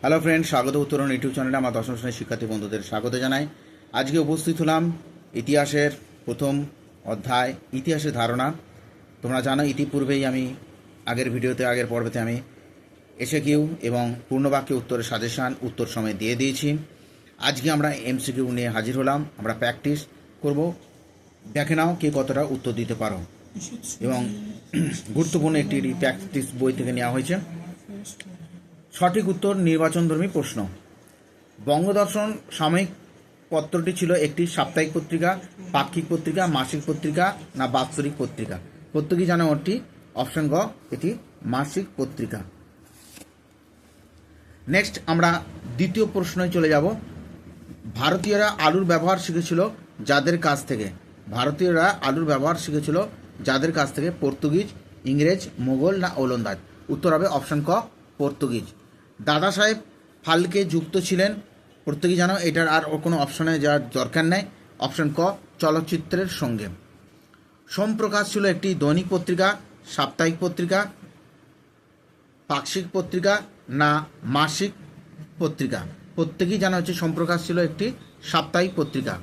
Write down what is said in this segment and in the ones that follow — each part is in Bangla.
হ্যালো ফ্রেন্ড স্বাগত উত্তরণ ইউটিউব চ্যানেলে আমার দশম শ্রেণির শিক্ষার্থী বন্ধুদের স্বাগত জানাই। আজকে উপস্থিত হলাম ইতিহাসের প্রথম অধ্যায়, ইতিহাসের ধারণা। তোমরা জানো, ইতিপূর্বেই আমি আগের ভিডিওতে, আগের পর্বতে আমি এসে কিউ এবং পূর্ণবাক্যে উত্তরের সাজেশান উত্তর সময় দিয়ে দিয়েছি। আজকে আমরা এমসিকিউ নিয়ে হাজির হলাম। আমরা প্র্যাকটিস করব। দেখে নাও কে কতটা উত্তর দিতে পারো। এবং গুরুত্বপূর্ণ একটি প্র্যাকটিস বই থেকে নেওয়া হয়েছে। সঠিক উত্তর নির্বাচনধর্মী প্রশ্ন। বঙ্গদর্শন সাময়িক পত্রটি ছিল একটি সাপ্তাহিক পত্রিকা, পাক্ষিক পত্রিকা, মাসিক পত্রিকা না বাৎসরিক পত্রিকা। প্রত্যেকেই জানো ওটি। অপশন গ, এটি মাসিক পত্রিকা। নেক্সট আমরা দ্বিতীয় প্রশ্নে চলে যাব। ভারতীয়রা আলুর ব্যবহার শিখেছিল যাদের কাছ থেকে? ভারতীয়রা আলুর ব্যবহার শিখেছিল যাদের কাছ থেকে? পর্তুগিজ, ইংরেজ, মোগল না ওলন্দাজ? উত্তর হবে অপশন ক, পর্তুগিজ। দাদা সাহেব ফালকে যুক্ত ছিলেন। প্রত্যেকেই জানো, এটার আর কোনো অপশনে যাওয়ার দরকার নেই। অপশন ক, চলচ্চিত্রের সঙ্গে। সোমপ্রকাশ ছিল একটি দৈনিক পত্রিকা, সাপ্তাহিক পত্রিকা, পাক্ষিক পত্রিকা না মাসিক পত্রিকা। প্রত্যেকেই জানা হচ্ছে সোমপ্রকাশ ছিল একটি সাপ্তাহিক পত্রিকা।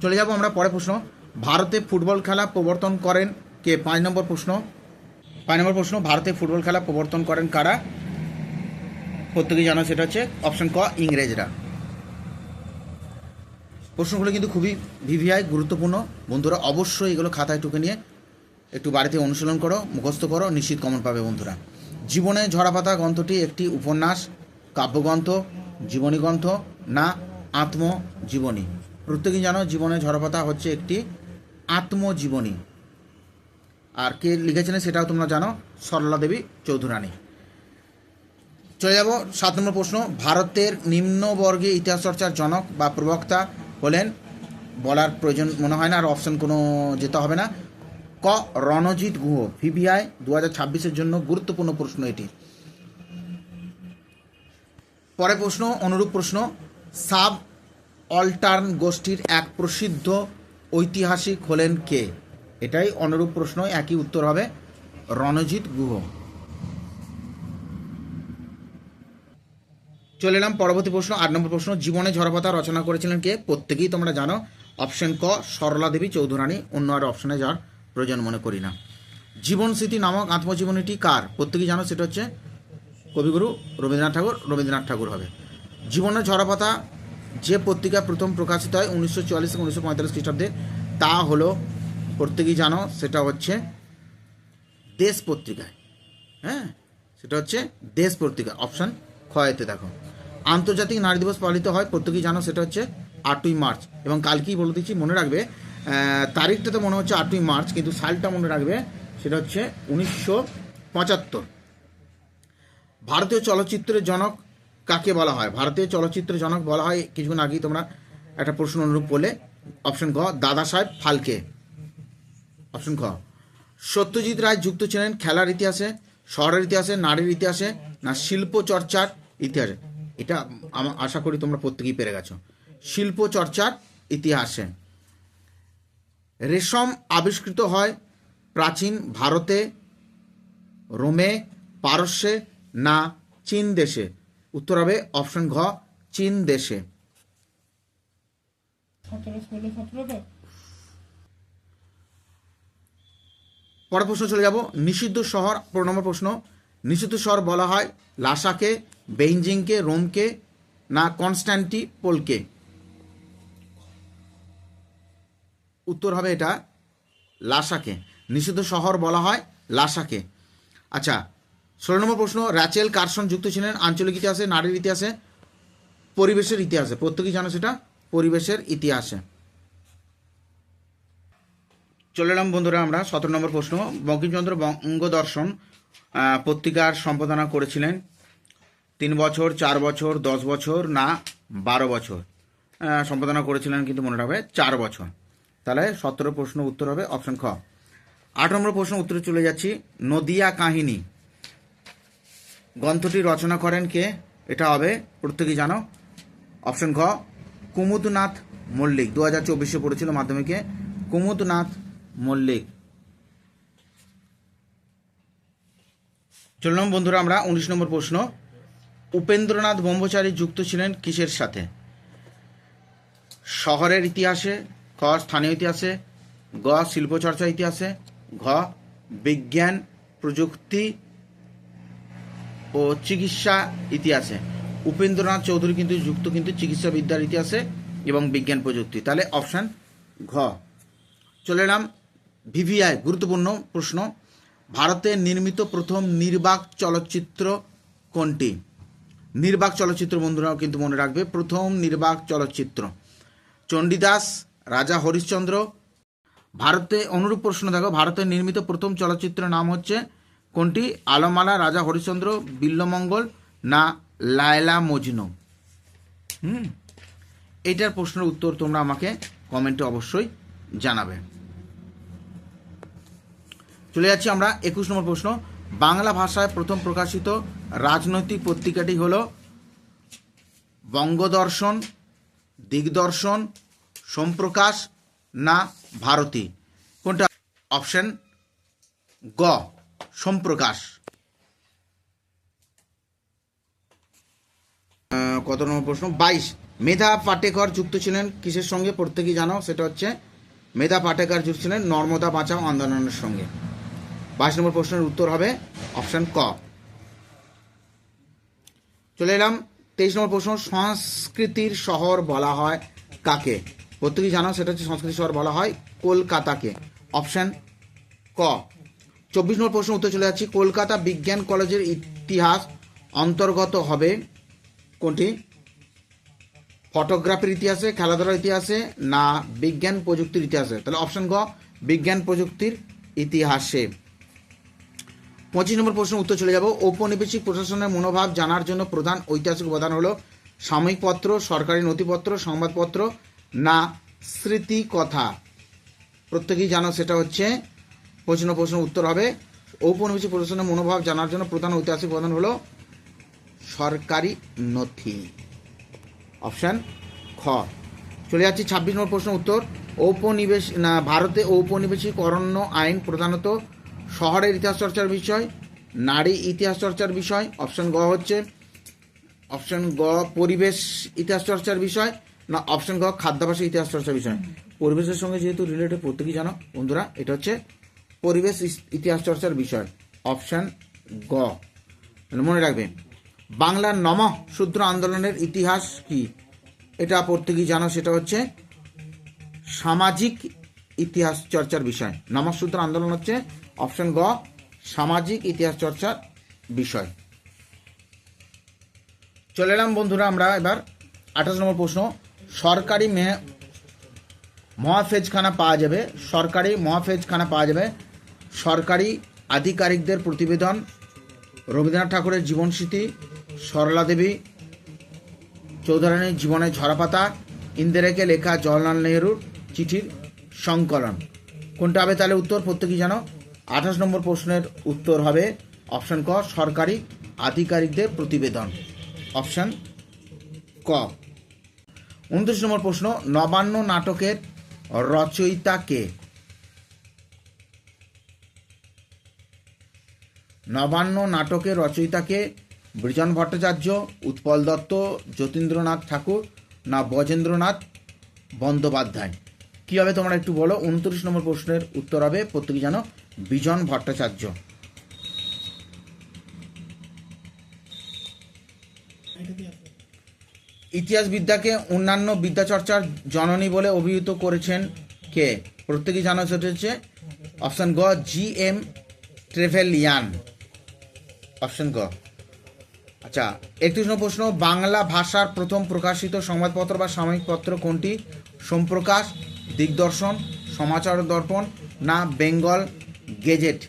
চলে যাব আমরা পরে প্রশ্ন। ভারতে ফুটবল খেলা প্রবর্তন করেন কে? পাঁচ নম্বর প্রশ্ন। পাঁচ নম্বর প্রশ্ন, ভারতে ফুটবল খেলা প্রবর্তন করেন কারা? প্রত্যেকেই জানো সেটা হচ্ছে অপশন ক, ইংরেজরা। প্রশ্নগুলো কিন্তু খুবই ভিভিআই, গুরুত্বপূর্ণ। বন্ধুরা, অবশ্যই এগুলো খাতায় টুকে নিয়ে একটু বাড়িতে অনুশীলন করো, মুখস্থ করো, নিশ্চিত কমন পাবে বন্ধুরা। জীবনে ঝরাপাতা গ্রন্থটি একটি উপন্যাস, কাব্যগ্রন্থ জীবনী গ্রন্থ না আত্মজীবনী। প্রত্যেকেই জানো, জীবনে ঝরাপাতা হচ্ছে একটি আত্মজীবনী। আর কে লিখেছিলেন সেটাও তোমরা জানো, সরলা দেবী চৌধুরানী। চলে যাব। সাত নম্বর প্রশ্ন, ভারতের নিম্নবর্গে ইতিহাস চর্চার জনক বা প্রবক্তা হলেন, বলার প্রয়োজন মনে হয় না, আর অপশন কোনো যেতে হবে না। ক, রণজিৎ গুহ ভিভিআই দু হাজার ছাব্বিশের জন্য গুরুত্বপূর্ণ প্রশ্ন এটি। পরে প্রশ্ন, অনুরূপ প্রশ্ন, সাব অল্টার্ন গোষ্ঠীর এক প্রসিদ্ধ ঐতিহাসিক হলেন কে? এটাই অনুরূপ প্রশ্ন একই উত্তর হবে, রণজিৎ গুহ। চলে এলাম পরবর্তী প্রশ্ন, আট নম্বর প্রশ্ন। জীবনে ঝড়পাতা রচনা করেছিলেন কে? প্রত্যেকেই তোমরা জানো। অপশন ক, সরলা দেবী চৌধুরানী। অন্য আর অপশনে যাওয়ার প্রয়োজন মনে করি না। জীবন স্মৃতি নামক আত্মজীবনীটি কার? প্রত্যেকেই জানো, সেটা হচ্ছে কবিগুরু রবীন্দ্রনাথ ঠাকুর রবীন্দ্রনাথ ঠাকুর হবে। জীবনের ঝড়পাতা যে পত্রিকা প্রথম প্রকাশিত হয় উনিশশো চুয়াল্লিশ থেকে উনিশশো পঁয়তাল্লিশ খ্রিস্টাব্দে, তা হলো, প্রত্যেকেই জানো, সেটা হচ্ছে দেশ পত্রিকায়। হ্যাঁ? সেটা হচ্ছে দেশ পত্রিকা, অপশান ক্ষয়েতে দেখো। আন্তর্জাতিক নারী দিবস পালিত হয়, প্রত্যেকেই জানো? সেটা হচ্ছে আটই মার্চ। এবং কালকেই বলে দিচ্ছি, মনে রাখবে তারিখটা তো মনে হচ্ছে আটই মার্চ, কিন্তু সালটা মনে রাখবে, সেটা হচ্ছে উনিশশো পঁচাত্তর। ভারতীয় চলচ্চিত্রের জনক কাকে বলা হয়? ভারতীয় চলচ্চিত্রের জনক বলা হয়, কিছুক্ষণ আগেই তোমরা একটা প্রশ্ন অনুরূপ করলে অপশন খ দাদা সাহেব ফালকে। অপশন খ সত্যজিৎ রায় যুক্ত ছিলেন খেলার ইতিহাসে শহরের ইতিহাসে, নারীর ইতিহাসে, না শিল্প চর্চার ইতিহাসে। এটা আমার আশা করি তোমরা প্রত্যেকেই পেরে গেছো। শিল্প চর্চার ইতিহাসে। রেশম আবিষ্কৃত হয় প্রাচীন ভারতে, রোমে, পারস্যে, না চীন দেশে। উত্তর হবে অপশন ঘ, চীন দেশে সতেরো ষোলো সতেরো তো পরের প্রশ্ন চলে যাব। নিষিদ্ধ শহর পনেরো নম্বর প্রশ্ন। নিষিদ্ধ শহর বলা হয় লাসাকে, বেইজিংকে, রোমকে না কনস্ট্যান্টিপোলকে উত্তর হবে এটা লাসাকে। নিষিদ্ধ শহর বলা হয় লাসাকে। আচ্ছা ষোলো নম্বর প্রশ্ন, র্যাচেল কারসন যুক্ত ছিলেন? আঞ্চলিক ইতিহাসে, নারীর ইতিহাসে, পরিবেশের ইতিহাসে। প্রত্যেকেই জানো সেটা? পরিবেশের ইতিহাসে। চলে এলাম বন্ধুরা আমরা, সতেরো নম্বর প্রশ্ন। বঙ্কিমচন্দ্র বঙ্গদর্শন পত্রিকার সম্পাদনা করেছিলেন। তিন বছর, চার বছর, দশ বছর, না, বারো বছর। সম্পাদনা করেছিলেন কিন্তু মনে রাখবে, চার বছর। তাহলে সতেরো প্রশ্ন উত্তর হবে অপশন খ। আট নম্বর প্রশ্ন উত্তরে চলে যাচ্ছি। নদিয়া কাহিনী। গ্রন্থটি রচনা করেন কে? এটা হবে, প্রত্যেকেই জানো। অপশন ঘ, কুমুদনাথ মল্লিক। দু হাজার চব্বিশে পড়েছিল মাধ্যমিকে। কুমুদনাথ মল্লিক। চললাম বন্ধুরা, আমরা উনিশ নম্বর প্রশ্ন। উপেন্দ্রনাথ ব্রহ্মচারী যুক্ত ছিলেন কিসের সাথে? শহরের ইতিহাসে, ক, স্থানীয় ইতিহাসে, গ, শিল্পচর্চা ইতিহাসে, ঘ, বিজ্ঞান, প্রযুক্তি ও চিকিৎসা ইতিহাসে। উপেন্দ্রনাথ চৌধুরী কিন্তু যুক্ত কিন্তু চিকিৎসা বিদ্যার ইতিহাসে এবং বিজ্ঞান প্রযুক্তি। তাহলে অপশান ঘ। চলে এলাম ভিভিআই, গুরুত্বপূর্ণ প্রশ্ন, ভারতে নির্মিত প্রথম নির্বাক চলচ্চিত্র কোনটি? নির্বাক চলচ্চিত্র বন্ধুরাও কিন্তু মনে রাখবে, প্রথম নির্বাক চলচ্চিত্র। চণ্ডীদাস, রাজা হরিশ্চন্দ্র। ভারতে, অনুরূপ প্রশ্ন দেখো, ভারতে নির্মিত প্রথম চলচ্চিত্র নাম হচ্ছে কোনটি? আলমালা, রাজা হরিশ্চন্দ্র, বিল্লমঙ্গল না লায়লা মজনু? হুম এটার প্রশ্নের উত্তর তোমরা আমাকে কমেন্টে অবশ্যই জানাবে। চলে যাচ্ছি আমরা একুশ নম্বর প্রশ্ন। বাংলা ভাষায় প্রথম প্রকাশিত রাজনৈতিক পত্রিকাটি হল বঙ্গদর্শন, দিগদর্শন, সোমপ্রকাশ না ভারতী? কোনটা? অপশন গ, সোমপ্রকাশ। কত নম্বর প্রশ্ন? বাইশ। মেধা পাটেকর যুক্ত ছিলেন কিসের সঙ্গে? প্রত্যেকেই জানো, সেটা হচ্ছে মেধা পাটেকর যুক্ত ছিলেন নর্মদা বাঁচাও আন্দোলনের সঙ্গে। বাইশ নম্বর প্রশ্নের উত্তর হবে অপশান ক। চলে এলাম, তেইশ নম্বর প্রশ্ন, সংস্কৃতির শহর বলা হয় কাকে? প্রত্যেকেই জানো? সেটা হচ্ছে সংস্কৃতি শহর বলা হয় কলকাতাকে। অপশান ক। চব্বিশ নম্বর প্রশ্ন উত্তর চলে যাচ্ছি। কলকাতা বিজ্ঞান কলেজের ইতিহাস অন্তর্গত হবে কোনটি? ফটোগ্রাফির ইতিহাসে, খেলাধুলার ইতিহাসে, না বিজ্ঞান প্রযুক্তির ইতিহাসে? তাহলে অপশান গ, বিজ্ঞান প্রযুক্তির ইতিহাসে। পঁচিশ নম্বর প্রশ্ন উত্তর চলে যাব। ঔপনিবেশিক প্রশাসনের মনোভাব জানার জন্য প্রধান ঐতিহাসিক উপাদান হলো সাময়িক পত্র, সরকারি নথিপত্র, সংবাদপত্র না স্মৃতিকথা। প্রত্যেকেই জানো সেটা হচ্ছে পঁচিশ নম্বর প্রশ্নের উত্তর হবে। ঔপনিবেশিক প্রশাসনের মনোভাব জানার জন্য প্রধান ঐতিহাসিক উপাদান হলো সরকারি নথি। অপশান খ। চলে যাচ্ছি ছাব্বিশ নম্বর প্রশ্ন উত্তর। ঔপনিবেশ না, ভারতে ঔপনিবেশিক অরণ্য আইন প্রধানত শহরের ইতিহাস চর্চার বিষয়, নারী ইতিহাস চর্চার বিষয় অপশন গ হচ্ছে অপশন গ পরিবেশ ইতিহাস চর্চার বিষয়, না অপশন গ খাদ্যাভাসের ইতিহাস চর্চার বিষয়। পরিবেশের সঙ্গে যেহেতু রিলেটেড প্রত্যেকেই জানো, বন্ধুরা, এটা হচ্ছে পরিবেশ ইতিহাস চর্চার বিষয় অপশন গ। তাহলে মনে রাখবে, বাংলার নম শূদ্র আন্দোলনের ইতিহাস কি? এটা প্রত্যেকেই জানো, সেটা হচ্ছে সামাজিক ইতিহাস চর্চার বিষয়। নমশূদ্র আন্দোলন হচ্ছে অপশন গ, সামাজিক ইতিহাস চর্চার বিষয়। চলে এলাম বন্ধুরা আমরা এবার আঠাশ নম্বর প্রশ্ন, সরকারি মে- মহাফেজখানা পাওয়া যাবে, সরকারি মহাফেজখানা পাওয়া যাবে সরকারি আধিকারিকদের প্রতিবেদন, রবীন্দ্রনাথ ঠাকুরের জীবনস্মৃতি সরলা দেবী, চৌধুরানীর জীবনের ঝরাপাতা ইন্দিরাকে লেখা জওয়াহরলাল নেহরুর চিঠির সংকলন কোনটা হবে তাহলে উত্তর? প্রত্যেকেই জানো। আঠাশ নম্বর প্রশ্নের উত্তর হবে অপশান ক, সরকারি আধিকারিকদের প্রতিবেদন। অপশান ক। উনত্রিশ নম্বর প্রশ্ন, নবান্ন নাটকের রচয়িতা কে? নবান্ন নাটকের রচয়িতাকে বৃজন ভট্টাচার্য, উৎপল দত্ত, যতীন্দ্রনাথ ঠাকুর না বজেন্দ্রনাথ বন্দ্যোপাধ্যায়? কী হবে তোমরা একটু বলো? উনত্রিশ নম্বর প্রশ্নের উত্তর হবে প্রত্যেকে জানো, বিজন ভট্টাচার্য। ইতিহাস বিদ্যাকে অন্যান্য বিদ্যাচর্চার জননী বলে অভিহিত করেছেন কে? প্রত্যেকেই জানা সেটা হচ্ছে অপশন গ, জি এম ট্রেভেলিয়ান। অপশন গ। আচ্ছা একত্রিশ নম্বর প্রশ্ন, বাংলা ভাষার প্রথম প্রকাশিত সংবাদপত্র বা সাময়িক পত্র কোনটি? সোমপ্রকাশ দিগদর্শন, সমাচার দর্পণ না বেঙ্গল গেজেট?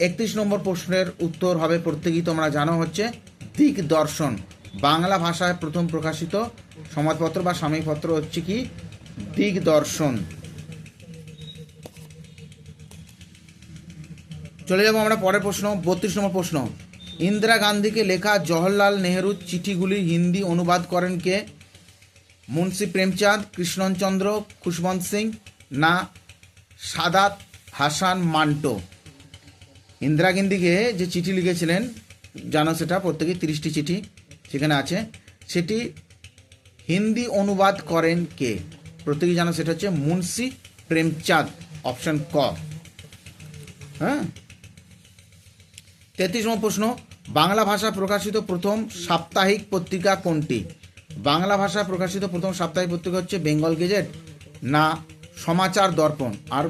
একত্রিশ নম্বর প্রশ্নের উত্তর হবে প্রত্যেকেই তোমরা জানো হচ্ছে দিগদর্শন। বাংলা ভাষায় প্রথম প্রকাশিত সমাজপত্র বা সাময়িক পত্র হচ্ছে কি? দিগদর্শন। চলে যাব আমরা পরের প্রশ্ন, বত্রিশ নম্বর প্রশ্ন। ইন্দিরা গান্ধীকে লেখা জওহরলাল নেহরুর চিঠিগুলি হিন্দি অনুবাদ করেন কে? মুন্সি প্রেমচাঁদ কৃষ্ণচন্দ্র খুশবন্ত সিং না সাদাত হাসান মান্টো। ইন্দিরা গান্ধীকে যে চিঠি লিখেছিলেন, জানো সেটা, প্রত্যেকে তিরিশটি চিঠি সেখানে আছে। সেটি হিন্দি অনুবাদ করেন কে? প্রত্যেকে জানো সেটা হচ্ছে মুন্সি প্রেমচাঁদ, অপশন ক। হ্যাঁ? তেত্রিশ নম্বর প্রশ্ন, বাংলা ভাষা প্রকাশিত প্রথম সাপ্তাহিক পত্রিকা কোনটি? বাংলা ভাষা প্রকাশিত প্রথম সাপ্তাহিক পত্রিকা হচ্ছে বেঙ্গল গেজেট। না, সমাচার দর্পণ। আর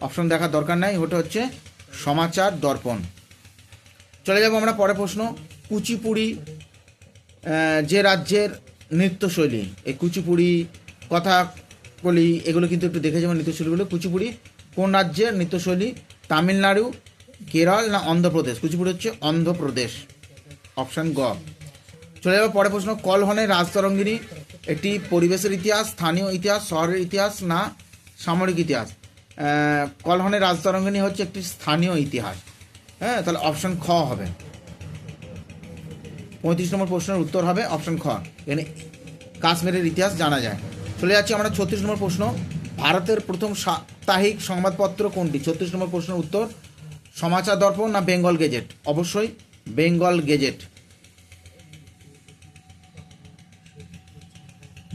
অপশন দেখার দরকার নাই, ওটা হচ্ছে সমাচার দর্পণ। চলে যাব আমরা পরে প্রশ্ন। কুচিপুড়ি যে রাজ্যের নৃত্যশৈলী। এই কুচিপুড়ি কথা বলি এগুলো কিন্তু একটু দেখে যাবেন নৃত্যশৈলীগুলো। কুচিপুড়ি কোন রাজ্যের নৃত্যশৈলী? তামিলনাড়ু, কেরল না অন্ধ্রপ্রদেশ? কুচিপুড়ি হচ্ছে অন্ধ্রপ্রদেশ। অপশান গ। চলে যাব পরে প্রশ্ন কলহনের রাজতরঙ্গিনী একটি পরিবেশের ইতিহাস স্থানীয় ইতিহাস শহরের ইতিহাস না সামরিক ইতিহাস? আহ, কলহনের রাজতরঙ্গিনী হচ্ছে একটি স্থানীয় ইতিহাস। হ্যাঁ তাহলে অপশান খ হবে। পঁয়ত্রিশ নম্বর প্রশ্নের উত্তর হবে অপশন খ। এখানে কাশ্মীরের ইতিহাস জানা যায়। চলে যাচ্ছি আমরা ছত্রিশ নম্বর প্রশ্ন। ভারতের প্রথম সাপ্তাহিক সংবাদপত্র কোনটি? ছত্রিশ নম্বর প্রশ্নের উত্তর সমাচার দর্পণ না বেঙ্গল গেজেট? অবশ্যই বেঙ্গল গেজেট।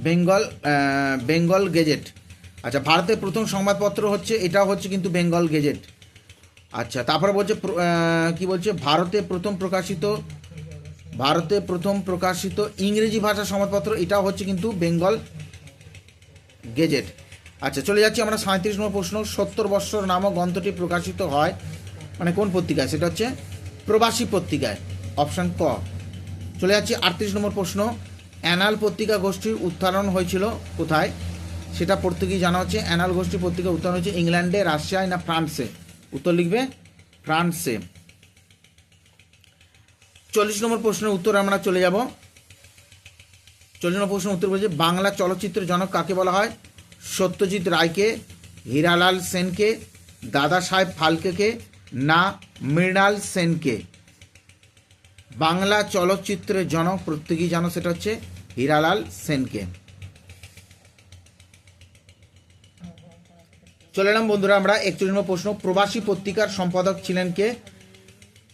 বেঙ্গল বেঙ্গল গেজেট। আচ্ছা ভারতের প্রথম সংবাদপত্র হচ্ছে, এটা হচ্ছে কিন্তু বেঙ্গল গেজেট। আচ্ছা তারপরে বলছে কি বলছে? ভারতে প্রথম প্রকাশিত, ভারতে প্রথম প্রকাশিত ইংরেজি ভাষা সংবাদপত্র এটা হচ্ছে কিন্তু বেঙ্গল গেজেট। আচ্ছা চলে যাচ্ছি আমরা সাঁত্রিশ নম্বর প্রশ্ন, সত্তর বৎসর নামক গ্রন্থটি প্রকাশিত হয় মানে কোন পত্রিকায়? সেটা হচ্ছে প্রবাসী পত্রিকায়, অপশান ক। চলে যাচ্ছি আটত্রিশ নম্বর প্রশ্ন অ্যানাল পত্রিকা গোষ্ঠীর উত্থারণ হয়েছিল কোথায়? সেটা প্রত্যেকেই জানা হচ্ছে। অ্যানাল গোষ্ঠী পত্রিকা উত্থারণ হয়েছে ইংল্যান্ডে, রাশিয়ায় না ফ্রান্সে? উত্তর লিখবে ফ্রান্সে। চল্লিশ নম্বর প্রশ্নের উত্তর আমরা চলে যাব। চল্লিশ নম্বর প্রশ্নের উত্তর বলছে, বাংলা চলচ্চিত্রের জনক কাকে বলা হয়? সত্যজিৎ রায়কে, হীরালাল সেনকে, দাদা সাহেব ফালকেকে না মৃণাল সেনকে? বাংলা চলচ্চিত্রের জনক প্রত্যেকেই জানো সেটা হচ্ছে হীরালাল সেনকে। চলে এলাম বন্ধুরা আমরা একচল্লিশ প্রশ্ন। প্রবাসী পত্রিকার সম্পাদক ছিলেন কে?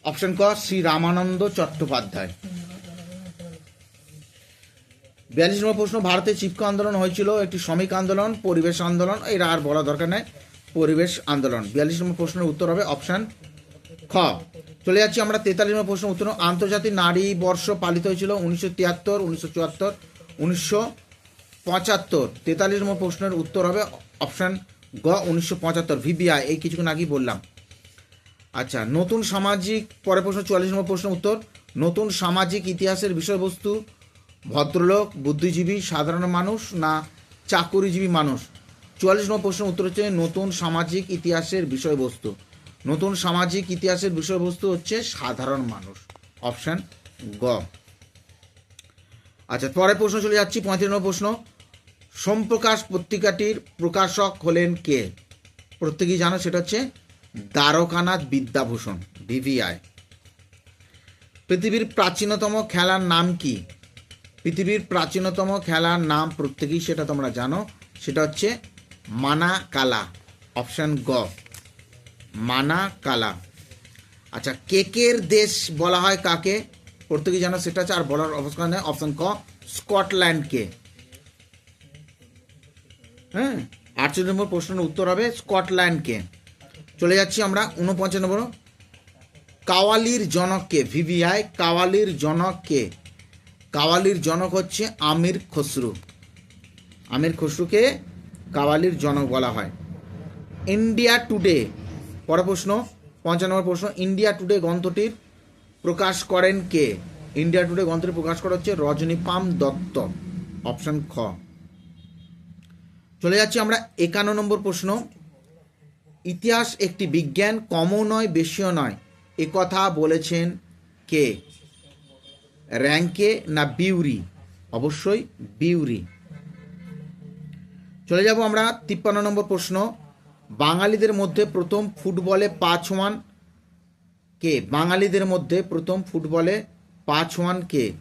অপশন ক, শ্রী রামানন্দ চট্টোপাধ্যায়। বিয়াল্লিশ নম্বর প্রশ্ন, ভারতে চিপকো আন্দোলন হয়েছিল, একটি শ্রমিক আন্দোলন, পরিবেশ আন্দোলন, এরা আর বলা দরকার নেই, পরিবেশ আন্দোলন। বিয়াল্লিশ নম্বর প্রশ্নের উত্তর হবে অপশন খ। চলে যাচ্ছি আমরা তেতাল্লিশ নম্বর প্রশ্ন উত্তর। আন্তর্জাতিক নারী বর্ষ পালিত হয়েছিল উনিশশো তিয়াত্তর, উনিশশো চুয়াত্তর, উনিশশো পঁচাত্তর। তেতাল্লিশ নম্বর প্রশ্নের উত্তর হবে অপশন গ, উনিশশো পঁচাত্তর, ভিবিআই। এই কিছুক্ষণ আগেই বললাম। আচ্ছা নতুন সামাজিক পরে প্রশ্ন চুয়াল্লিশ নম্বর প্রশ্ন উত্তর। নতুন সামাজিক ইতিহাসের বিষয়বস্তু, ভদ্রলোক, বুদ্ধিজীবী, সাধারণ মানুষ না চাকুরিজীবী মানুষ? চুয়াল্লিশ নম্বর প্রশ্নের উত্তর হচ্ছে নতুন সামাজিক ইতিহাসের বিষয়বস্তু। নতুন সামাজিক ইতিহাসের বিষয়বস্তু হচ্ছে সাধারণ মানুষ। অপশান গ আচ্ছা পরের প্রশ্ন চলে যাচ্ছি, পঁয়ত্রিশ নম্বর প্রশ্ন। সোমপ্রকাশ পত্রিকাটির প্রকাশক হলেন কে? প্রত্যেকেই জানো, সেটা হচ্ছে দ্বারকানাথ বিদ্যাভূষণ ডিভিআই পৃথিবীর প্রাচীনতম খেলার নাম কি? পৃথিবীর প্রাচীনতম খেলার নাম প্রত্যেকেই সেটা তোমরা জানো, সেটা হচ্ছে মানা কালা অপশন গ মানা কালা আচ্ছা কেকের দেশ বলা হয় কাকে? প্রত্যেকেই জানো সেটা হচ্ছে আর বলার অবস্থান নেই। অপশন ক, স্কটল্যান্ডকে। হ্যাঁ আটচল্লিশ নম্বর প্রশ্নের উত্তর হবে স্কটল্যান্ডকে। চলে যাচ্ছি আমরা উনপঞ্চাশ নম্বর কাওয়ালির জনককে, ভিভিআই, কাওয়ালির জনককে। কাওয়ালির জনক হচ্ছে আমির খসরু। আমির খসরুকে কাওয়ালির জনক বলা হয়। ইন্ডিয়া টুডে পরের প্রশ্ন, পঞ্চান্ন নম্বর প্রশ্ন ইন্ডিয়া টুডে গ্রন্থটির প্রকাশ করেন কে? ইন্ডিয়া টুডে গ্রন্থটি প্রকাশ করা হচ্ছে রজনীপাম দত্ত। অপশন খ। চলে যাচ্ছি আমরা একান্ন নম্বর প্রশ্ন। ইতিহাস একটি বিজ্ঞান, কমও নয়, বেশিও নয়। এ কথা বলেছেন কে? র্যাঙ্কে না বিউরি? অবশ্যই বিউরি। চলে যাব আমরা তিপ্পান্ন নম্বর প্রশ্ন। বাঙালিদের মধ্যে প্রথম ফুটবলে পাঁচ ওয়ান কে? বাঙালিদের মধ্যে প্রথম ফুটবলে পাঁচ ওয়ান কে?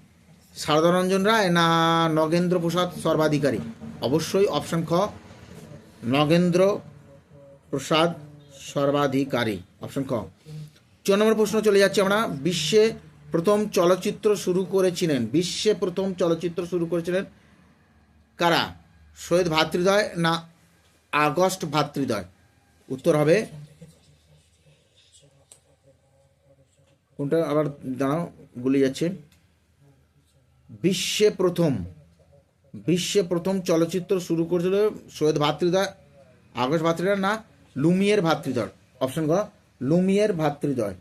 সারদারঞ্জন রায় না নগেন্দ্র প্রসাদ সর্বাধিকারী? অবশ্যই অপশন খ, নগেন্দ্র প্রসাদ সর্বাধিকারী। অপশন ক চুয়ান্ন নম্বর প্রশ্ন চলে যাচ্ছে আমরা। বিশ্বে প্রথম চলচ্চিত্র শুরু করেছিলেন। বিশ্বে প্রথম চলচ্চিত্র শুরু করেছিলেন কারা? শহীদ ভাতৃদ্বয় না আগস্ট ভাতৃদ্বয়? উত্তর হবে। কোনটা? আবার দাঁড়াও গুলি যাচ্ছে। বিশ্বে প্রথম বিশ্বে প্রথম চলচ্চিত্র শুরু করেছিল সৈয়দ ভাতৃদ্বয়, আগস্ট ভাতৃদ্বয় না লুমিয়ের ভাতৃদ্বয়? অপশন গ লুমিয়ের ভাতৃদ্বয়।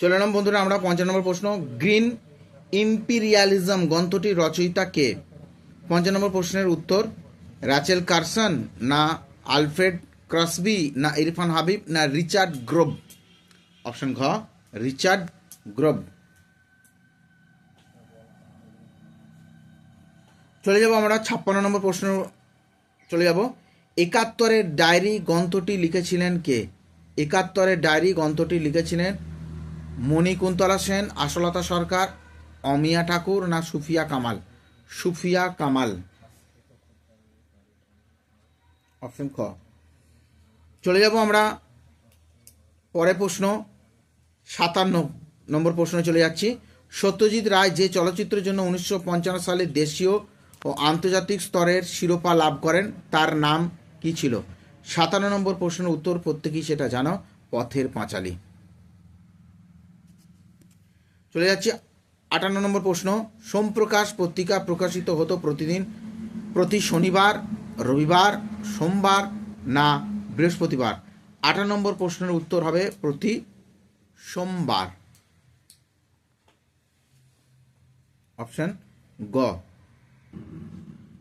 চলে এলাম বন্ধুরা, আমরা পঞ্চান্ন নম্বর প্রশ্ন। গ্রিন ইম্পিরিয়ালিজম গ্রন্থটির রচয়িতা কে? পঞ্চান্ন নম্বর প্রশ্নের উত্তর রাচেল কারসন, না আলফ্রেড ক্রসবি, না ইরফান হাবিব, না রিচার্ড গ্রোব। অপশন ঘ, রিচার্ড গ্রোব। চলে যাব আমরা ছাপ্পান্ন নম্বর প্রশ্ন, চলে যাব। একাত্তরের ডায়েরি গ্রন্থটি লিখেছিলেন কে? একাত্তরের ডায়েরি গ্রন্থটি লিখেছিলেন মণিকুন্তলা সেন, আশলতা সরকার, অমিয়া ঠাকুর, না সুফিয়া কামাল? সুফিয়া কামাল। অপশন খ চলে যাব আমরা পরের প্রশ্ন। সাতান্ন নম্বর প্রশ্নে চলে যাচ্ছি। সত্যজিৎ রায় যে চলচ্চিত্রের জন্য উনিশশো পঞ্চান্ন সালে দেশীয় ও আন্তর্জাতিক স্তরের শিরোপা লাভ করেন, তার নাম কি ছিল? সাতান্ন নম্বর প্রশ্নের উত্তর প্রত্যেকেই সেটা জানো, পথের পাঁচালী। চলে যাচ্ছি আটান্ন নম্বর প্রশ্ন। সোমপ্রকাশ পত্রিকা প্রকাশিত হতো প্রতিদিন, প্রতি শনিবার রবিবার, সোমবার না বৃহস্পতিবার? আটান্ন নম্বর প্রশ্নের উত্তর হবে প্রতি সোমবার। অপশন গ।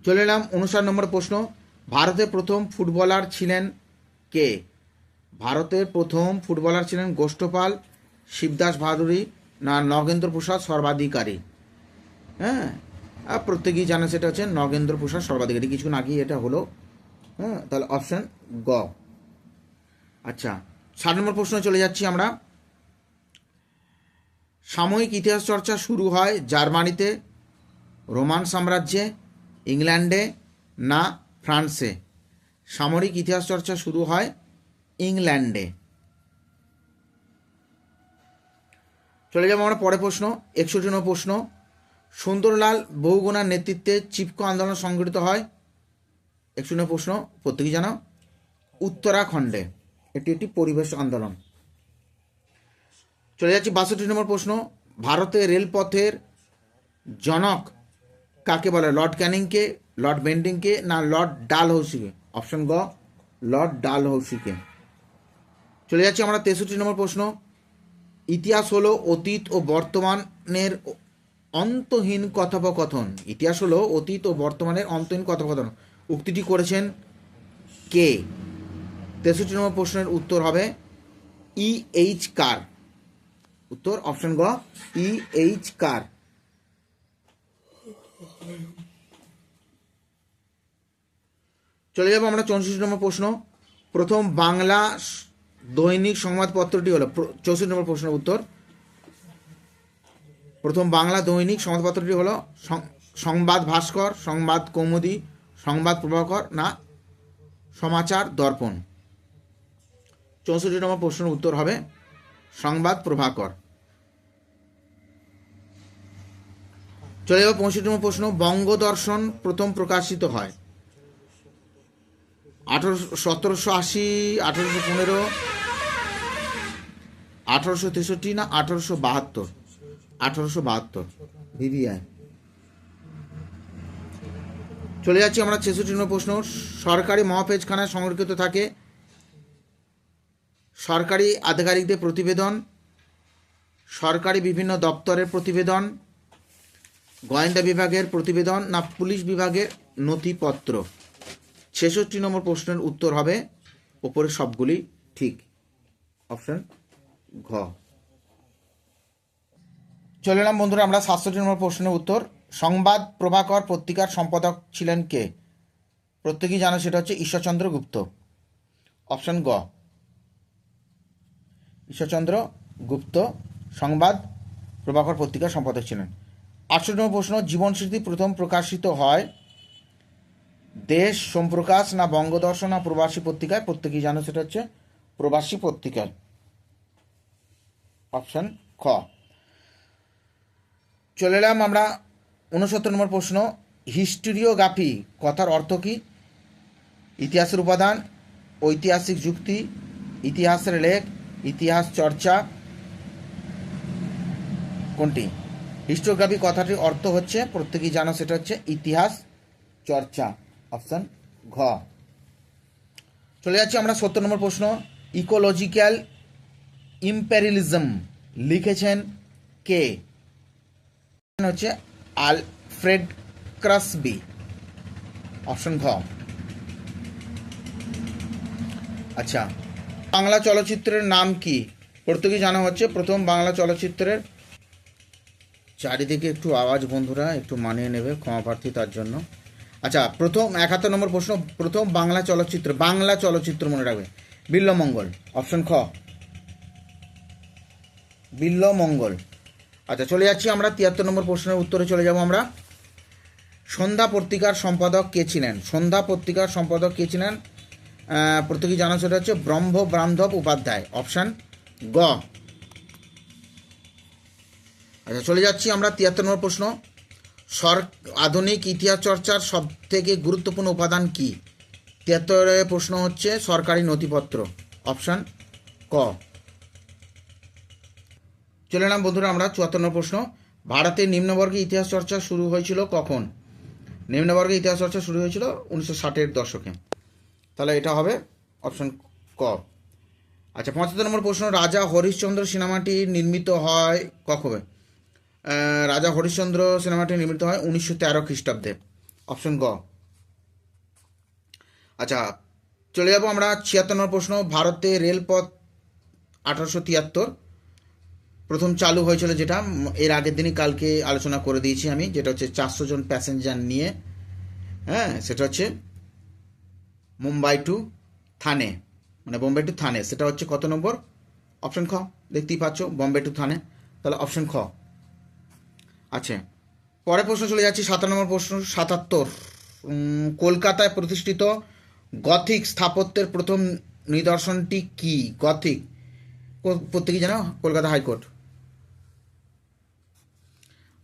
চলে এলাম উনষাট নম্বর প্রশ্ন। ভারতের প্রথম ফুটবলার ছিলেন কে? ভারতের প্রথম ফুটবলার ছিলেন গোষ্ঠপাল শিবদাস ভাদুরী না নগেন্দ্র প্রসাদ সর্বাধিকারী? হ্যাঁ আর প্রত্যেকেই জানে সেটা হচ্ছে নগেন্দ্র প্রসাদ সর্বাধিকারী কিছুক্ষণ আগেই এটা হলো। হ্যাঁ তাহলে অপশান গ। আচ্ছা সাত নম্বর প্রশ্ন চলে যাচ্ছি আমরা। সাময়িক ইতিহাস চর্চা শুরু হয় জার্মানিতে, রোমান সাম্রাজ্যে, ইংল্যান্ডে না ফ্রান্সে? সামরিক ইতিহাস চর্চা শুরু হয় ইংল্যান্ডে। চলে যাব আমরা পরে প্রশ্ন, একষট্টি নম্বর প্রশ্ন। সুন্দরলাল বহুগুণার নেতৃত্বে চিপকো আন্দোলন সংগঠিত হয়। নম্বর প্রশ্ন প্রত্যেকেই জানো উত্তরাখণ্ডে এটি একটি পরিবেশ আন্দোলন। চলে যাচ্ছি বাষট্টি নম্বর প্রশ্ন। ভারতে রেলপথের জনক কাকে বলে? লর্ড ক্যানিংকে, লর্ড বেন্ডিংকে না লর্ড ডালহৌসিকে? অপশন গ, লর্ড ডালহৌসিকে। চলে যাচ্ছি আমরা তেষট্টি নম্বর প্রশ্ন। ইতিহাস হলো অতীত ও বর্তমানের অন্তহীন কথোপকথন। ইতিহাস হলো অতীত ও বর্তমানের অন্তহীন কথোপকথন। উক্তিটি করেছেন কে? তেষট্টি নম্বর প্রশ্নের উত্তর হবে ই এইচ কার। উত্তর, অপশন গ, ই এইচ কার। চলে যাব আমরা চৌষট্টি নম্বর প্রশ্ন। প্রথম বাংলা দৈনিক সংবাদপত্রটি হলো, চৌষট্টি নম্বর প্রশ্নের উত্তর। প্রথম বাংলা দৈনিক সংবাদপত্রটি হলো সংবাদ ভাস্কর, সংবাদ কৌমুদি, সংবাদ প্রভাকর না সমাচার দর্পণ। চৌষট্টি নম্বর প্রশ্নের উত্তর হবে সংবাদ প্রভাকর। চলে যাব পঁয়ষট্টি নম্বর প্রশ্ন, বঙ্গদর্শন প্রথম প্রকাশিত হয়। আঠারোশো, সতেরোশো আশি, আঠারোশো পনেরো, আঠারোশো তেষট্টি না আঠারোশো বাহাত্তর? আঠারোশো বাহাত্তর। ভিভিআই চলে যাচ্ছি আমরা ছেষট্টি নম্বর প্রশ্ন। সরকারি মহাপেজখানায় সংরক্ষিত থাকে সরকারি আধিকারিকদের প্রতিবেদন, সরকারি বিভিন্ন দপ্তরের প্রতিবেদন, গোয়েন্দা বিভাগের প্রতিবেদন না পুলিশ বিভাগের নথিপত্র। ছেষট্টি নম্বর প্রশ্নের উত্তর হবে ওপরে সবগুলি ঠিক। অপশন ঘ। চলে এলাম বন্ধুরা, আমরা সাতষট্টি নম্বর প্রশ্নের উত্তর। সংবাদ প্রভাকর পত্রিকার সম্পাদক ছিলেন কে? প্রত্যেকেই জানো সেটা হচ্ছে ঈশ্বরচন্দ্র গুপ্ত। অপশন গ। ঈশ্বরচন্দ্র গুপ্ত, সংবাদ প্রভাকর পত্রিকার সম্পাদক ছিলেন। আটষট্টি নম্বর প্রশ্ন জীবন স্মৃতি প্রথম প্রকাশিত হয় দেশ সোমপ্রকাশ না বঙ্গদর্শন না প্রবাসী পত্রিকায়? প্রত্যেকেই জানো সেটা হচ্ছে প্রবাসী পত্রিকায়। অপশন খ। চলে এলাম আমরা উনসত্তর নম্বর প্রশ্ন। হিস্টোরিওগ্রাফি কথার অর্থ কী? ইতিহাসের উপাদান, ঐতিহাসিক যুক্তি, ইতিহাসের লেখ, ইতিহাস চর্চা কোনটি? হিস্টোগ্রাফি কথাটির অর্থ হচ্ছে, প্রত্যেকেই জানো, সেটা হচ্ছে ইতিহাস চর্চা, অপশন ঘ। চলে যাচ্ছি আমরা সত্তর নম্বর প্রশ্ন। ইকোলজিক্যাল ইম্পেরিয়ালিজম লিখেছেন কে? হচ্ছে আলফ্রেড ক্রাসবি অপশন ঘ। আচ্ছা বাংলা চলচ্চিত্রের নাম কি? প্রত্যেকেই জানা হচ্ছে, প্রথম বাংলা চলচ্চিত্রের চারিদিকে একটু আওয়াজ, বন্ধুরা, একটু মানিয়ে নেবে ক্ষমা প্রার্থী তার জন্য। আচ্ছা প্রথম একাত্তর নম্বর প্রশ্ন, প্রথম বাংলা চলচ্চিত্র বাংলা চলচ্চিত্র মনে রাখবে। বিল্লমঙ্গল অপশন খ। বিল্লমঙ্গল। আচ্ছা চলে যাচ্ছি আমরা তিয়াত্তর নম্বর প্রশ্নের উত্তরে চলে যাব আমরা। সন্ধ্যা পত্রিকার সম্পাদক কে ছিলেন? সন্ধ্যা পত্রিকার সম্পাদক কে ছিলেন? আহ, প্রত্যেকেই জানা সেটা হচ্ছে ব্রহ্ম বান্ধব উপাধ্যায়। অপশান গ। আচ্ছা চলে যাচ্ছি আমরা তিয়াত্তর নম্বর প্রশ্ন। সর আধুনিক ইতিহাস চর্চার সব থেকে গুরুত্বপূর্ণ উপাদান কি? তিয়াত্তরের প্রশ্ন হচ্ছে সরকারি নথিপত্র। অপশান ক। চলে এলাম বন্ধুরা আমরা চুয়াত্তর প্রশ্ন। ভারতের নিম্নবর্গে ইতিহাস চর্চা শুরু হয়েছিল কখন? নিম্নবর্গে ইতিহাস চর্চা শুরু হয়েছিল উনিশশো ষাটের দশকে। তাহলে এটা হবে অপশন ক। আচ্ছা পঁচাত্তর নম্বর প্রশ্ন, রাজা হরিশ্চন্দ্র সিনেমাটি নির্মিত হয় কখন? রাজা হরিশ্চন্দ্র সিনেমাটি নির্মিত হয় উনিশশো তেরো খ্রিস্টাব্দে। অপশন গ। আচ্ছা চলে যাব আমরা ছিয়াত্তর নম্বর প্রশ্ন, ভারতে রেলপথ আঠারোশো তিয়াত্তর। প্রথম চালু হয়েছিল যেটা এর আগের দিনই কালকে আলোচনা করে দিয়েছি আমি, যেটা হচ্ছে চারশো জন প্যাসেঞ্জার নিয়ে হ্যাঁ সেটা হচ্ছে মুম্বাই টু থানে মানে বোম্বে টু থানে, সেটা হচ্ছে কত নম্বর? অপশন খ, দেখতেই পাচ্ছ, বোম্বে টু থানে, তাহলে অপশন খ। আচ্ছা পরের প্রশ্ন চলে যাচ্ছি, সাতান্ন নম্বর প্রশ্ন, সাতাত্তর। কলকাতায় প্রতিষ্ঠিত গথিক স্থাপত্যের প্রথম নিদর্শনটি কি? গথিক প্রত্যেকেই জানো? Kolkata high court.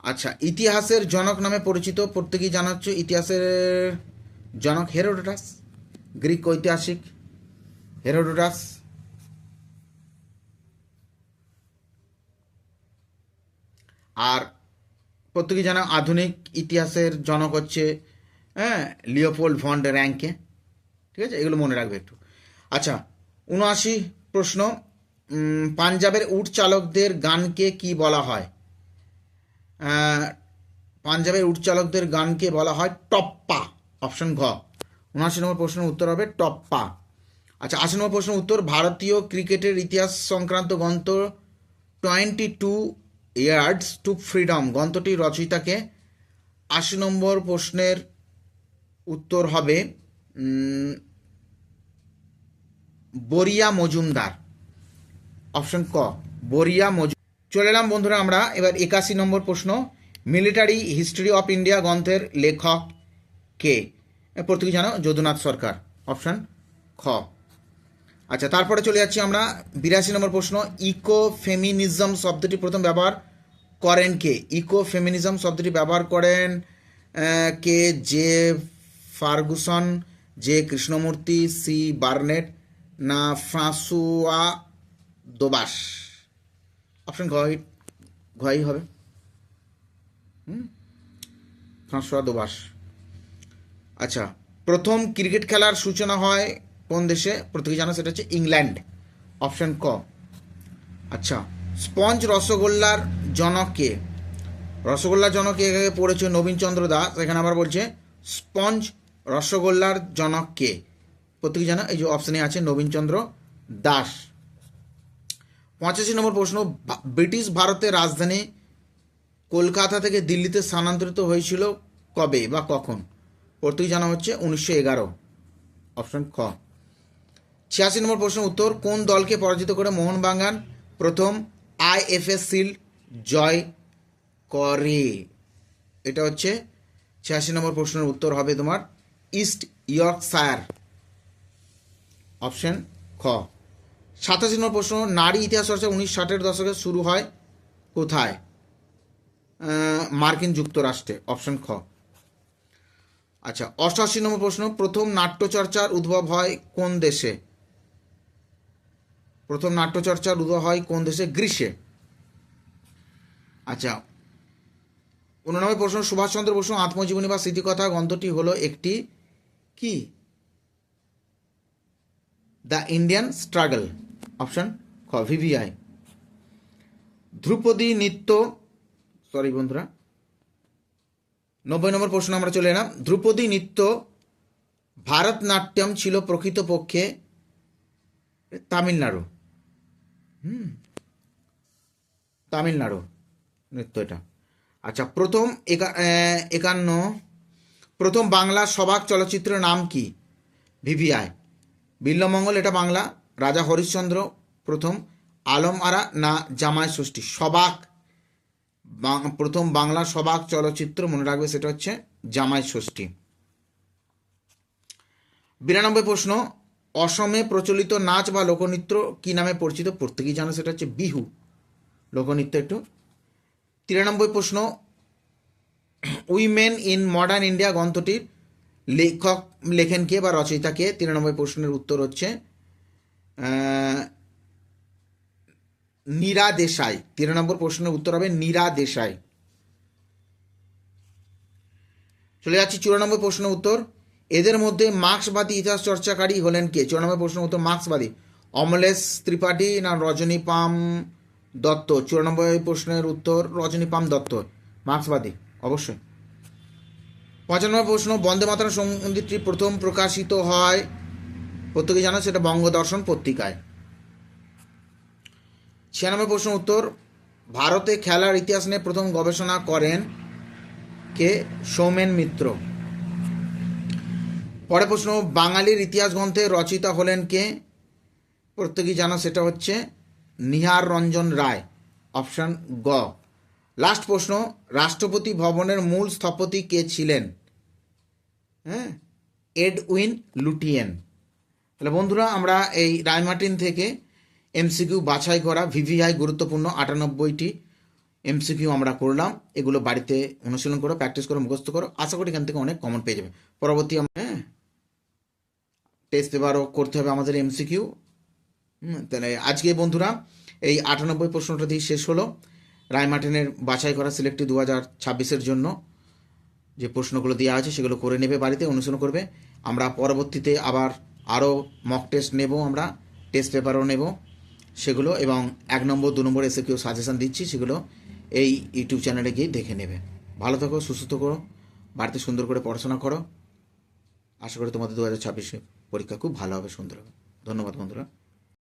আচ্ছা ইতিহাসের জনক নামে পরিচিত, প্রত্যেকেই জানা হচ্ছে ইতিহাসের জনক হেরোডোটাস, গ্রিক ঐতিহাসিক হেরোডোটাস। আর প্রত্যেকেই জানা আধুনিক ইতিহাসের জনক হচ্ছে হ্যাঁ লিওপোল্ড ভন্ড র্যাঙ্কে। ঠিক আছে? এগুলো মনে রাখবে একটু। আচ্ছা উনআশি প্রশ্ন পাঞ্জাবের উট চালকদের গানকে কি বলা হয়? পাঞ্জাবের উট চালকদের গানকে বলা হয় টপ্পা, অপশন ঘ। উনআশি নম্বর প্রশ্নের উত্তর হবে টপ্পা। আচ্ছা আশি নম্বর প্রশ্নের উত্তর, ভারতীয় ক্রিকেটের ইতিহাস সংক্রান্ত গ্রন্থ Twenty Two Yards to Freedom গ্রন্থটির রচয়িতাকে আশি নম্বর প্রশ্নের উত্তর হবে বরিয়া মজুমদার। অপশন ক, বরিয়া মজু চলে এলাম বন্ধুরা আমরা, এবার একাশি নম্বর প্রশ্ন। মিলিটারি হিস্ট্রি অফ ইন্ডিয়া গ্রন্থের লেখক কে? প্রত্যেকে জানো? যদুনাথ সরকার। অপশন খ। আচ্ছা তারপরে চলে যাচ্ছি আমরা। বিরাশি নম্বর প্রশ্ন ইকো ফেমিনিজম শব্দটি প্রথম ব্যবহার করেন কে? ইকো ফেমিনিজম শব্দটি ব্যবহার করেন কে? J Fergusson, J Krishnamurti, C Barnett, না ফ্রাঁসুয়া দোবাস। অপশন ঘই ঘই হবে। হুম? ফ্রাঁসুয়া দোবাস। আচ্ছা প্রথম ক্রিকেট খেলার সূচনা হয় কোন দেশে? প্রত্যেকে জানো? সেটা হচ্ছে ইংল্যান্ড। অপশন ক। আচ্ছা স্পঞ্জ রসগোল্লার জনক কে? রসগোল্লার জনক কে? এখানে পড়েছে নবীনচন্দ্র দাস। এখানে আবার বলছে, স্পঞ্জ রসগোল্লার জনক কে? প্রত্যেকে জানো? এই যে অপশানে আছে নবীনচন্দ্র দাস। পঁচাশি নম্বর প্রশ্ন ব্রিটিশ ভারতের রাজধানী কলকাতা থেকে দিল্লিতে স্থানান্তরিত হয়েছিল কবে বা কখন? প্রত্যেকে জানা হচ্ছে উনিশশো এগারো। অপশন খ। ছিয়াশি নম্বর প্রশ্ন উত্তর, কোন দলকে পরাজিত করে মোহনবাগান প্রথম আইএফএস সিল জয় করে? এটা হচ্ছে ছিয়াশি নম্বর প্রশ্নের উত্তর হবে তোমার ইস্ট ইয়র্কশায়ার। অপশন খ। সাতাশি নম্বর প্রশ্ন, নারী ইতিহাস চর্চা উনিশ ষাটের দশকে শুরু হয় কোথায়? মার্কিন যুক্তরাষ্ট্রে, অপশন খ। আচ্ছা অষ্টাশি নম্বর প্রশ্ন, প্রথম নাট্যচর্চার উদ্ভব হয় কোন দেশে? প্রথম নাট্যচর্চার উদ্ভব হয় কোন দেশে? গ্রীষ্মে। আচ্ছা উননব্বই প্রশ্ন, সুভাষচন্দ্র বসু আত্মজীবনী বা স্মৃতিকথা গ্রন্থটি হলো একটি কি? The Indian Struggle. অপশন খ ভিভিআই ধ্রুপদী নৃত্য সরি বন্ধুরা, নব্বই নম্বর প্রশ্ন আমরা চলে এলাম। ধ্রুপদী নৃত্য ভারতনাট্যম ছিল প্রকৃতপক্ষে তামিলনাড়ু। হুম, তামিলনাড়ু নৃত্য এটা। আচ্ছা প্রথম একা- একান্ন, প্রথম বাংলা সবাক চলচ্চিত্রের নাম কি? ভিভিআই বিল্লমঙ্গল, এটা বাংলা। রাজা হরিশ্চন্দ্র প্রথম আলম আরা না জামাই ষষ্ঠী, সবাক প্রথম বাংলা সবাক চলচ্চিত্র মনে রাখবে সেটা হচ্ছে জামাই ষষ্ঠী। বিরানব্বই প্রশ্ন, অসমে প্রচলিত নাচ বা লোকনৃত্য কি নামে পরিচিত? প্রত্যেকেই জানো সেটা হচ্ছে বিহু। লোকনৃত্য একটু। তিরানব্বই প্রশ্ন, উইমেন ইন মডার্ন ইন্ডিয়া গ্রন্থটির লেখক লেখেন কে বা রচয়িতা কে? তিরানব্বই প্রশ্নের উত্তর হচ্ছে নীরা দেশাই। নম্বর প্রশ্নের উত্তর হবে নীরা দেশাই। চলে যাচ্ছি চুরানব্বই প্রশ্নের উত্তর। এদের মধ্যে মার্ক্সবাদী ইতিহাস চর্চাকারী হলেন কে? চুরানব্বই প্রশ্নের উত্তর, মার্ক্সবাদী। অমলেশ ত্রিপাঠী না রজনী পাম দত্ত? চুরানব্বই প্রশ্নের উত্তর রজনী পাম দত্ত। মার্ক্সবাদী, অবশ্যই। পঁচানব্বই প্রশ্ন, বন্দে মাতরম, সঙ্গীতটি প্রথম প্রকাশিত হয় প্রত্যেকে জানো সেটা বঙ্গদর্শন পত্রিকায়। ছিয়ানব্বই প্রশ্ন উত্তর, ভারতে খেলার ইতিহাস নিয়ে প্রথম গবেষণা করেন কে? সৌমেন মিত্র। পরে প্রশ্ন, বাঙালির ইতিহাস গ্রন্থে রচিতা হলেন কে? প্রত্যেকেই জানো সেটা হচ্ছে নিহার রঞ্জন রায়, অপশন গ। লাস্ট প্রশ্ন, রাষ্ট্রপতি ভবনের মূল স্থপতি কে ছিলেন? হ্যাঁ এডউইন লুটিয়েন। তাহলে বন্ধুরা, আমরা এই রায়মার্টিন থেকে এমসিকিউ বাছাই করা ভিভিআই গুরুত্বপূর্ণ আটানব্বইটি এমসিকিউ আমরা করলাম। এগুলো বাড়িতে অনুশীলন করো, প্র্যাকটিস করো, মুখস্থ করো। আশা করি এখান থেকে অনেক কমন পেয়ে যাবে। পরবর্তী হ্যাঁ টেস্ট পেপারও করতে হবে আমাদের এমসিকিউ। তাহলে আজকে বন্ধুরা এই আটানব্বই প্রশ্নটা দিয়ে শেষ হলো। রায়মার্টিনের বাছাই করা সিলেক্টটি দু হাজার ছাব্বিশের জন্য যে প্রশ্নগুলো দেওয়া আছে সেগুলো করে নেবে বাড়িতে, অনুশীলন করবে। আমরা পরবর্তীতে আবার আরও মক টেস্ট নেব আমরা টেস্ট পেপারও নেব সেগুলো এবং এক নম্বর, দু নম্বর এসে কেউ সাজেশান দিচ্ছি সেগুলো এই ইউটিউব চ্যানেলে গিয়ে দেখে নেবে। ভালো থাকো, সুস্থ করো বাড়িতে সুন্দর করে পড়াশোনা করো। আশা করি তোমাদের দু হাজার ছাব্বিশে পরীক্ষা খুব ভালো হবে, সুন্দর হবে। ধন্যবাদ বন্ধুরা।